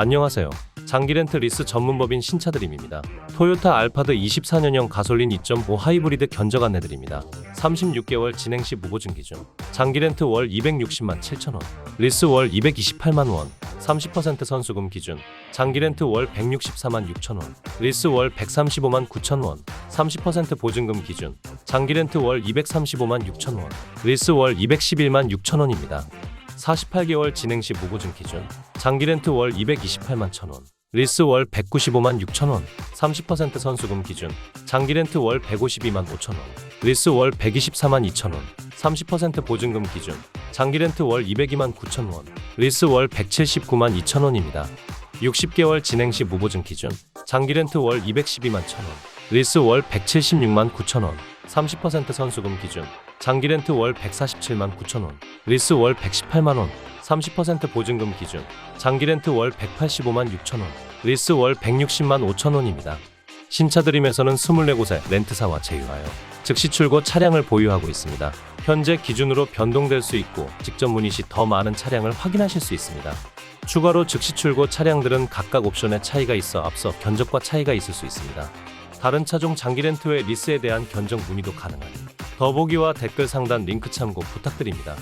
안녕하세요. 장기 렌트 리스 전문법인 신차드림입니다. 토요타 알파드 24년형 가솔린 2.5 하이브리드 견적 안내드립니다. 36개월 진행 시 무보증 기준. 장기 렌트 월 260만 7천 원. 리스 월 228만 원. 30% 선수금 기준. 장기 렌트 월 164만 6천 원. 리스 월 135만 9천 원. 30% 보증금 기준. 장기 렌트 월 235만 6천 원. 리스 월 211만 6천 원입니다. 48개월 진행 시 무보증 기준. 장기 렌트 월 228만 1천 원. 리스 월 195만 6천 원. 30% 선수금 기준. 장기 렌트 월 152만 5천 원. 리스 월 124만 2천 원. 30% 보증금 기준. 장기 렌트 월 202만 9천 원. 리스 월 179만 2천 원입니다. 60개월 진행 시 무보증 기준. 장기 렌트 월 212만 1천 원. 리스 월 176만 9천 원. 30% 선수금 기준. 장기 렌트 월 147만 9천 원. 리스 월 118만 원. 30% 보증금 기준. 장기 렌트 월 185만 6천 원. 리스 월 160만 5천 원입니다. 신차 드림에서는 24곳에 렌트사와 제휴하여 즉시 출고 차량을 보유하고 있습니다. 현재 기준으로 변동될 수 있고 직접 문의 시 더 많은 차량을 확인하실 수 있습니다. 추가로 즉시 출고 차량들은 각각 옵션에 차이가 있어 앞서 견적과 차이가 있을 수 있습니다. 다른 차종 장기 렌트 외 리스에 대한 견적 문의도 가능하니 더보기와 댓글 상단 링크 참고 부탁드립니다.